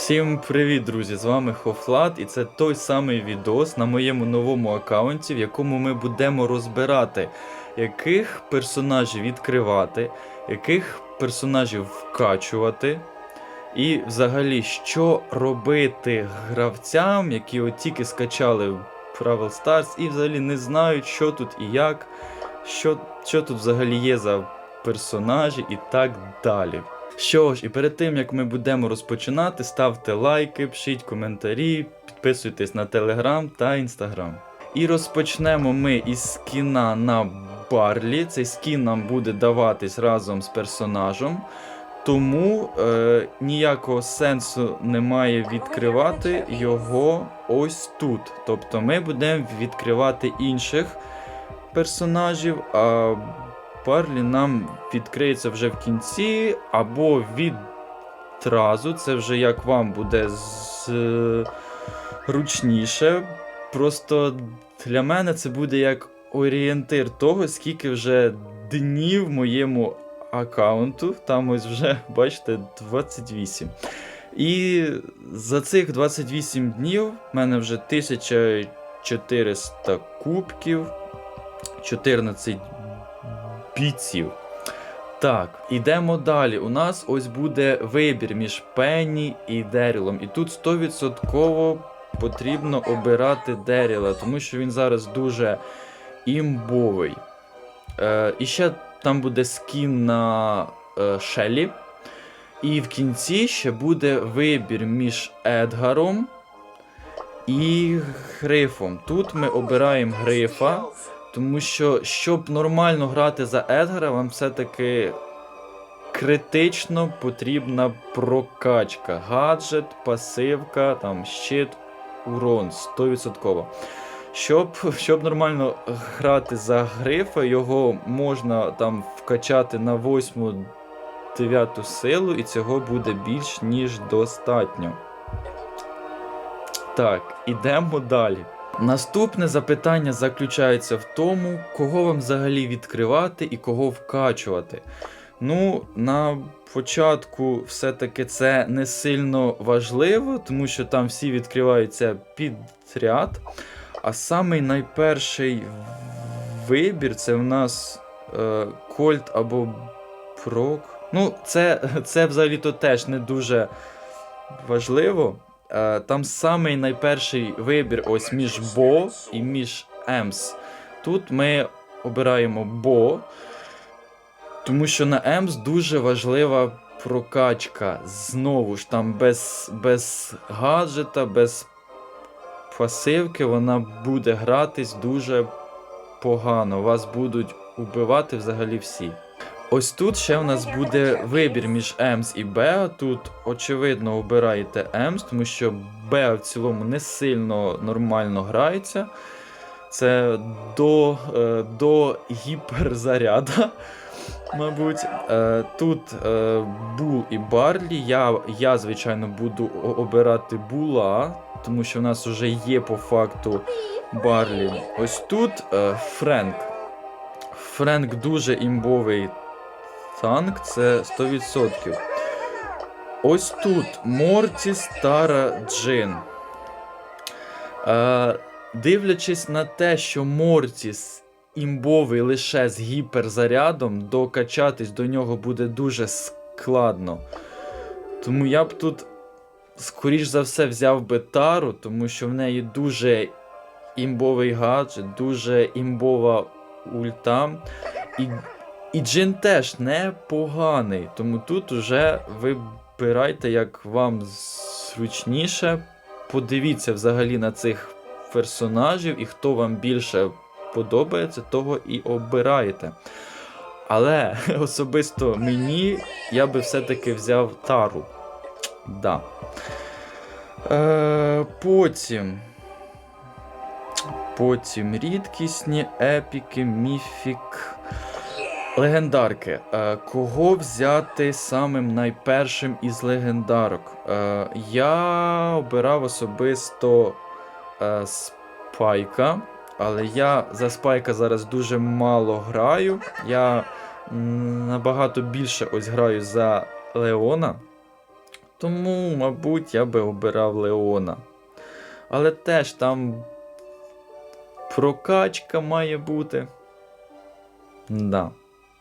Всім привіт, друзі! З вами Хофлат, і це той самий відос на моєму новому аккаунті, в якому ми будемо розбирати, яких персонажів відкривати, яких персонажів вкачувати, і взагалі, що робити гравцям, які от тільки скачали Travel Stars і взагалі не знають, що тут і як, що, що тут взагалі є за персонажі і так далі. Що ж, і перед тим як ми будемо розпочинати, ставте лайки, пишіть коментарі, підписуйтесь на телеграм та інстаграм. І розпочнемо ми із скіна на Барлі. Цей скін нам буде даватись разом з персонажем. Тому е, ніякого сенсу немає відкривати його ось тут. Тобто ми будемо відкривати інших персонажів, а Барлі нам відкриється вже в кінці, або відразу. Це вже як вам буде зручніше. Просто для мене це буде як орієнтир того, скільки вже днів моєму аккаунту. Там ось вже, бачите, 28. І за цих 28 днів в мене вже 1400 кубків, 14 бійців. Так, ідемо далі. У нас ось буде вибір між Пенні і Дерілом. І тут 100% потрібно обирати Деріла, тому що він зараз дуже імбовий. Е, і ще там буде скін на е, Шелі. І в кінці ще буде вибір між Едгаром і Грифом. Тут ми обираємо Грифа. Тому що, щоб нормально грати за Едгара, вам все-таки критично потрібна прокачка. Гаджет, пасивка, там, щит, урон 100%. Щоб, щоб нормально грати за грифа, його можна там вкачати на 8 9 силу, і цього буде більш ніж достатньо. Так, ідемо далі. Наступне запитання заключається в тому, кого вам взагалі відкривати і кого вкачувати. Ну, на початку все-таки це не сильно важливо, тому що там всі відкриваються підряд. А самий найперший вибір це в нас е, Кольт або Прок. Ну, це, це взагалі-то теж не дуже важливо. Е, Там самий найперший вибір ось між Бо і між Емс. Тут ми обираємо Бо, тому що на Емс дуже важлива прокачка. Знову ж там без, без гаджета, без пасивки вона буде гратись дуже погано. Вас будуть убивати взагалі всі. Ось тут ще у нас буде вибір між Емс і Беа. Тут, очевидно, обираєте Емс, тому що Беа в цілому не сильно нормально грається. Це до, е, до гіперзаряда. Мабуть, Е, тут е, Бул і Барлі. Я, я, звичайно, буду обирати Була, тому що в нас вже є по факту Барлі. Ось тут Френк. Френк дуже імбовий танк, це 100%. Ось тут Мортіс Тара Джин. Е, дивлячись на те, що Мортіс імбовий лише з гіперзарядом, докачатись до нього буде дуже складно. Тому я б тут, скоріш за все, взяв би Тару, тому що в неї дуже імбовий гаджет, дуже імбова ульта. І і Джин теж непоганий, тому тут уже вибирайте, як вам зручніше. Подивіться взагалі на цих персонажів, і хто вам більше подобається, того і обираєте. Але особисто мені я би все-таки взяв тару. Да. Е, потім. Потім рідкісні, епіки, міфік. Легендарки. Е, кого взяти самим найпершим із легендарок? Е, я обирав особисто е, Спайка, але я за Спайка зараз дуже мало граю. Я набагато більше ось граю за Леона. Тому, мабуть, я би обирав Леона. Але теж там прокачка має бути. Да.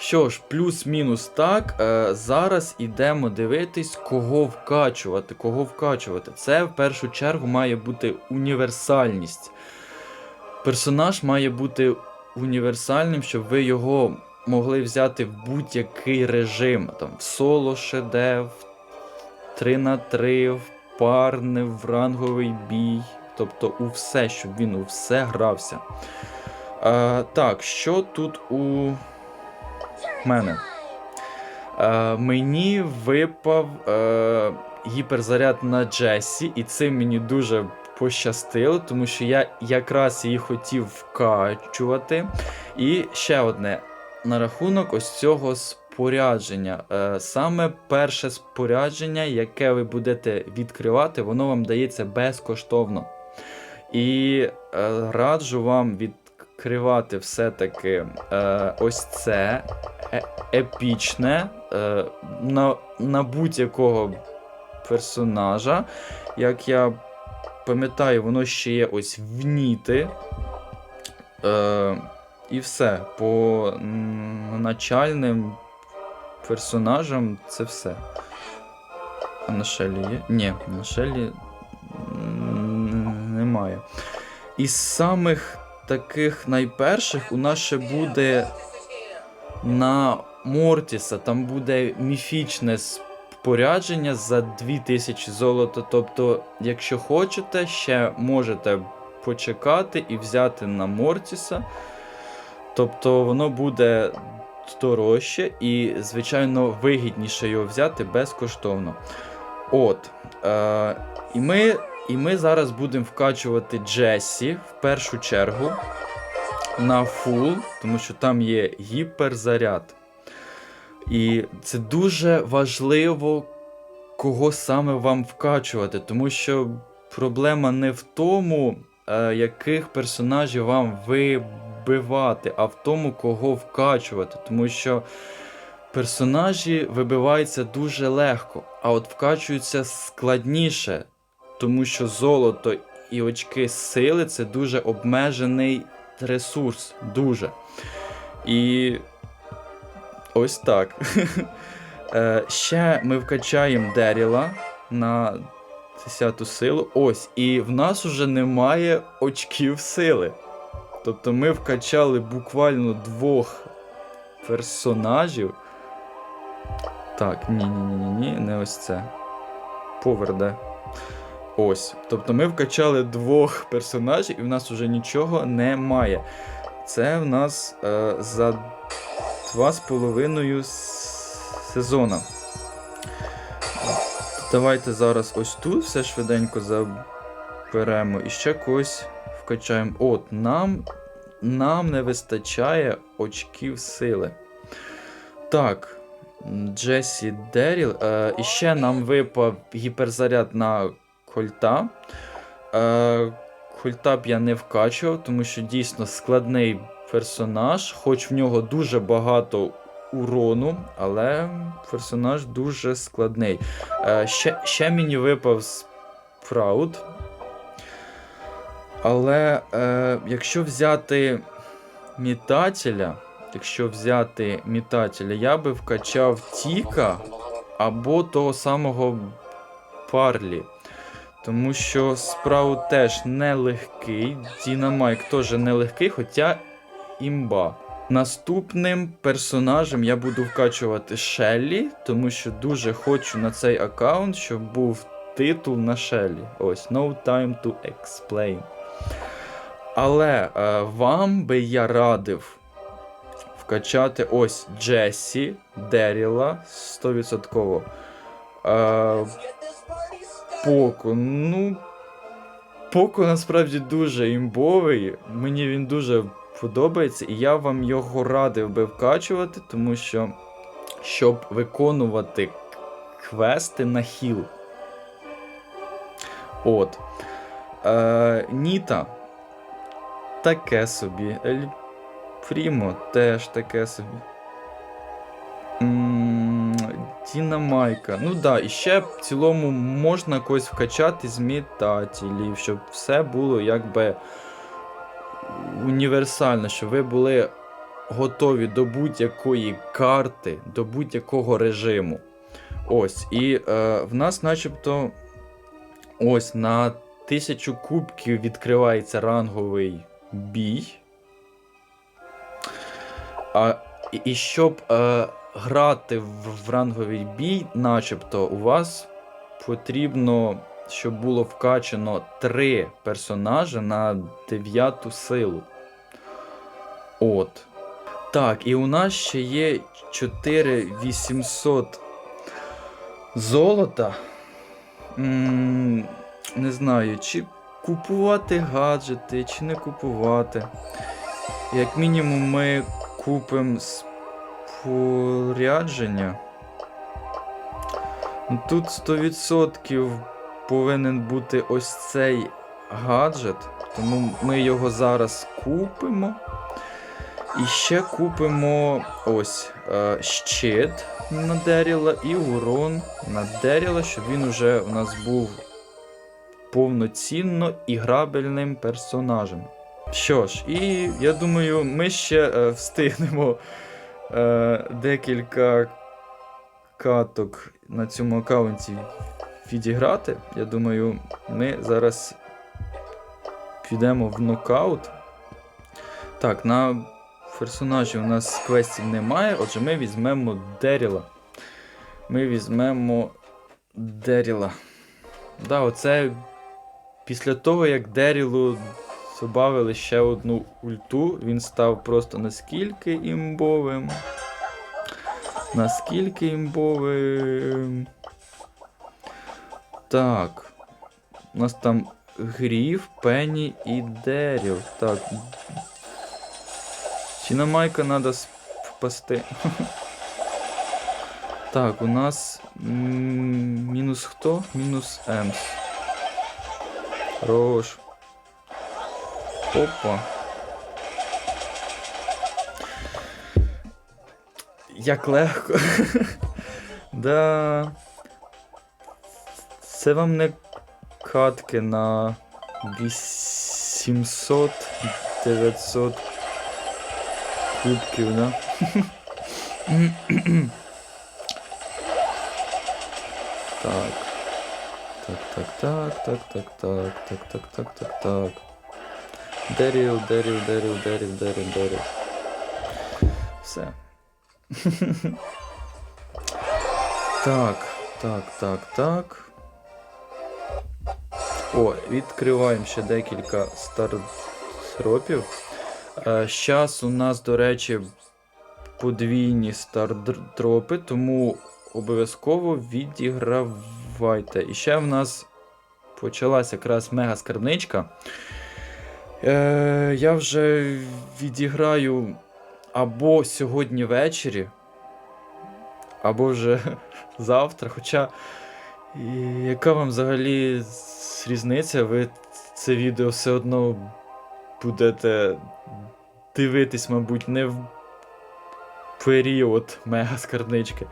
Що ж, плюс-мінус так. Е, зараз ідемо дивитись, кого вкачувати. Кого вкачувати. Це в першу чергу має бути універсальність. Персонаж має бути універсальним, щоб ви його могли взяти в будь-який режим. Там, в соло шедев, 3 на 3 в парне, в ранговий бій. Тобто у все, щоб він у все грався. Е, так, що тут у мене? Е, мені випав е, гіперзаряд на Джесі, і це мені дуже пощастило, тому що я якраз її хотів вкачувати. І ще одне на рахунок ось цього спорядження. Е, саме перше спорядження, яке ви будете відкривати, воно вам дається безкоштовно. І е, раджу вам відкривати все-таки е, ось це е- епічне е, на, на будь-якого персонажа. Як я пам'ятаю, воно ще є ось в Ніти. Е, і все. По начальним персонажам це все. А на Шелі є? Ні, на Шелі немає. Із самих таких найперших у нас ще буде на Мортіса. Там буде міфічне спорядження за 2000 золота. Тобто, якщо хочете, ще можете почекати і взяти на Мортіса. Тобто воно буде дорожче і, звичайно, вигідніше його взяти безкоштовно. От. Е, і, ми, і ми зараз будемо вкачувати Джесі в першу чергу на фул, тому що там є гіперзаряд. І це дуже важливо, кого саме вам вкачувати, тому що проблема не в тому, е, яких персонажів вам вибивати, а в тому, кого вкачувати. Тому що персонажі вибиваються дуже легко, а от вкачуються складніше, тому що золото і очки сили це дуже обмежений ресурс. Дуже. І ось так. Е, Ще ми вкачаємо Деріла на 10 силу. Ось, і в нас уже немає очків сили. Тобто ми вкачали буквально двох персонажів. Так, ні, ні, ні, ні, ні, не ось це. Поверде. Ось. Тобто ми вкачали двох персонажів, і в нас вже нічого немає. Це в нас е, за два з половиною с- сезона. Давайте зараз ось тут все швиденько заберемо і ще когось вкачаємо. От, нам, нам не вистачає очків сили. Так. Джесі Деріл. Е, і ще нам випав гіперзаряд на Кольта. Е, Кольта б я не вкачував, тому що дійсно складний персонаж, хоч в нього дуже багато урону, але персонаж дуже складний. Е, ще, ще мені випав Спраут. Але е, якщо взяти мітателя, якщо взяти мітателя, я би вкачав Тіка або того самого Парлі. Тому що Спраут теж нелегкий, Дінамайк теж нелегкий, хоча імба. Наступним персонажем я буду вкачувати Шеллі, тому що дуже хочу на цей аккаунт, щоб був титул на Шеллі. Ось No Time to Explain. Але е, вам би я радив вкачати ось Джесі, Деріла 100%. Е, Поко, ну. Поко насправді дуже імбовий. Мені він дуже подобається, і я вам його радив би вкачувати, тому що щоб виконувати квести на хіл. От. Е, Ніта. Таке собі. Ель Прімо теж таке собі. Тіна Майка. Ну да, і ще в цілому можна когось вкачати з метателів, щоб все було якби універсально, щоб ви були готові до будь-якої карти, до будь-якого режиму. Ось, і е, в нас начебто ось на тисячу кубків відкривається ранговий бій. А, і щоб е, грати в, ранговий бій, начебто, у вас потрібно, щоб було вкачано три персонажі на дев'яту силу. От. Так, і у нас ще є 4800 золота. М, не знаю, чи купувати гаджети, чи не купувати. Як мінімум, ми купимо спорядження. Ну, Тут 100% повинен бути ось цей гаджет, тому ми його зараз купимо. І ще купимо ось е, щит на Деріла і урон на Деріла, щоб він уже у нас був повноцінно іграбельним персонажем. Що ж, і я думаю, ми ще е, встигнемо е, декілька каток на цьому аккаунті відіграти. Я думаю, ми зараз підемо в нокаут. Так, на персонажі у нас квестів немає, отже, ми візьмемо Деріла. Ми візьмемо Деріла. Да, оце після того, як Дерілу додали ще одну ульту, він став просто наскільки імбовим. Наскільки імбовим. Так. У нас там Гріф, Пенні і Деріл. Так. Тіна Майка треба спасти. Так, у нас мінус хто? Мінус Емс. Хорош. Опа. Як легко. да. Це вам не катки на 800 900 кубків, да? так. Так, так, так, так, так, так, так, так, так, так, так. Деріл, деріл, деріл, деріл, деріл, деріл. Все. так, так, так, так. О, відкриваємо ще декілька стартропів. Зараз у нас, до речі, подвійні стардропи, тому обов'язково відігравайте. І ще в нас почалась якраз мега скарбничка. Е, я вже відіграю або сьогодні ввечері, або вже завтра. Хоча, яка вам взагалі різниця? Ви це відео все одно будете дивитись, мабуть, не в період мега скарбнички.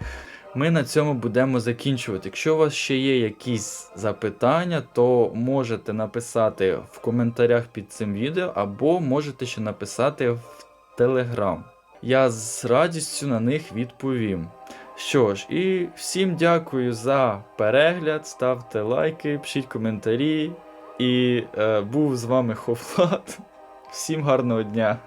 Ми на цьому будемо закінчувати. Якщо у вас ще є якісь запитання, то можете написати в коментарях під цим відео, або можете ще написати в Телеграм. Я з радістю на них відповім. Що ж, і всім дякую за перегляд, ставте лайки, пишіть коментарі. І е, був з вами Хофлат. Всім гарного дня!